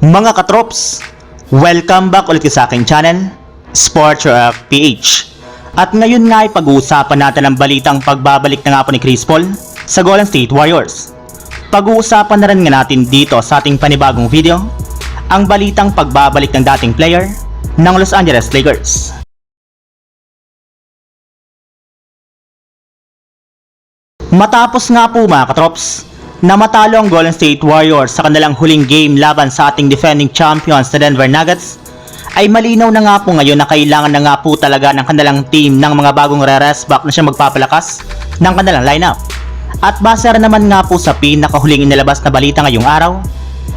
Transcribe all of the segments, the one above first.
Mga katrops, welcome back ulit sa aking channel, Sports Rock PH. At ngayon nga ay pag-uusapan natin ang balitang pagbabalik na nga po ni Chris Paul sa Golden State Warriors. Pag-uusapan na rin nga natin dito sa ating panibagong video, ang balitang pagbabalik ng dating player ng Los Angeles Lakers. Matapos nga po mga katrops, na matalo ang Golden State Warriors sa kanilang huling game laban sa ating defending champions na Denver Nuggets, ay malinaw na nga po ngayon na kailangan na nga po talaga ng kanilang team ng mga bagong re-rest back na siya magpapalakas ng kanilang lineup. At base rin naman nga po sa pinakahuling inilabas na balita ngayong araw,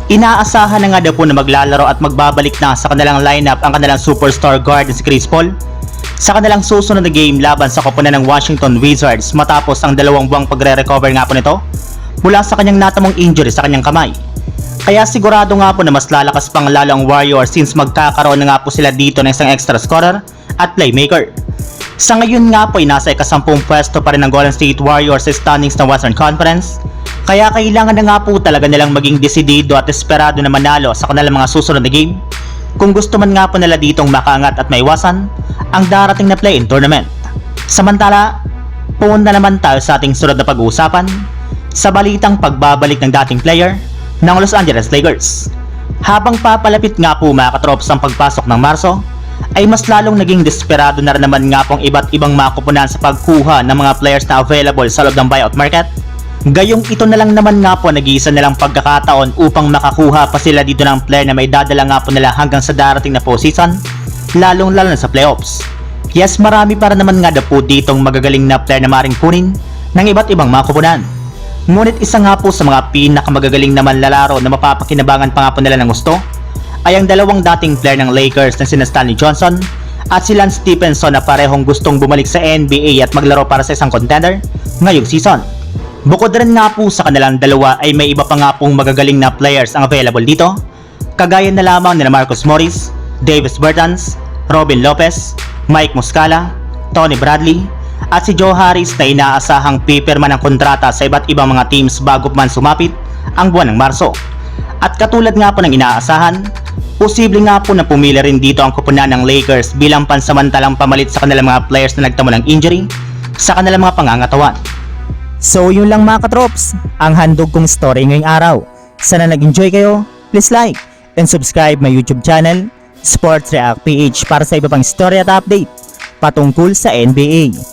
inaasahan na nga daw po na maglalaro at magbabalik na sa kanilang lineup ang kanilang superstar guard si Chris Paul sa kanilang susunod na game laban sa koponan ng Washington Wizards matapos ang dalawang buwang pagre-recover nga po nito mula sa kanyang natamong injury sa kanyang kamay. Kaya sigurado nga po na mas lalakas pang lalo ang Warriors since magkakaroon na nga po sila dito ng isang extra scorer at playmaker. Sa ngayon nga po ay nasa ikasampung pwesto pa rin ng Golden State Warriors sa standings ng Western Conference. Kaya kailangan na nga po talaga nilang maging desidido at esperado na manalo sa kanilang mga susunod na game kung gusto man nga po nila ditong makaangat at maiwasan ang darating na play-in tournament. Samantala, pumunta naman tayo sa ating sunod na pag-uusapan sa balitang pagbabalik ng dating player ng Los Angeles Lakers. Habang papalapit nga po mga katrops ang pagpasok ng Marso, ay mas lalong naging desperado na rin naman nga pong iba't ibang makupunan sa pagkuha ng mga players na available sa loob ng buyout market. Gayong ito na lang naman nga po nag-iisa nilang pagkakataon upang makakuha pa sila dito ng player na may dadala nga po nila hanggang sa darating na postseason, lalong lalo na sa playoffs. Yes, marami para naman nga daw po ditong magagaling na player na maring kunin ng iba't ibang makupunan. Ngunit isa nga po sa mga pinakamagagaling naman lalaro na mapapakinabangan pa nga po nila ng gusto ay ang dalawang dating player ng Lakers na sina Stanley Johnson at si Lance Stephenson na parehong gustong bumalik sa NBA at maglaro para sa isang contender ngayong season. Bukod rin nga po sa kanilang dalawa ay may iba pa nga pong magagaling na players ang available dito kagaya na lamang nila Marcus Morris, Davis Bertans, Robin Lopez, Mike Muscala, Tony Bradley, at si Joe Harris na inaasahang pipirma ng kontrata sa iba't ibang mga teams bago man sumapit ang buwan ng Marso. At katulad nga po ng inaasahan, posible nga po na pumili rin dito ang kupunan ng Lakers bilang pansamantalang pamalit sa kanilang mga players na nagtamo ng injury sa kanilang mga pangangatawan. So yun lang mga katrops, ang handog kong story ngayong araw. Sana nag-enjoy kayo, please like and subscribe my YouTube channel, Sports React PH para sa iba pang story at update patungkol sa NBA.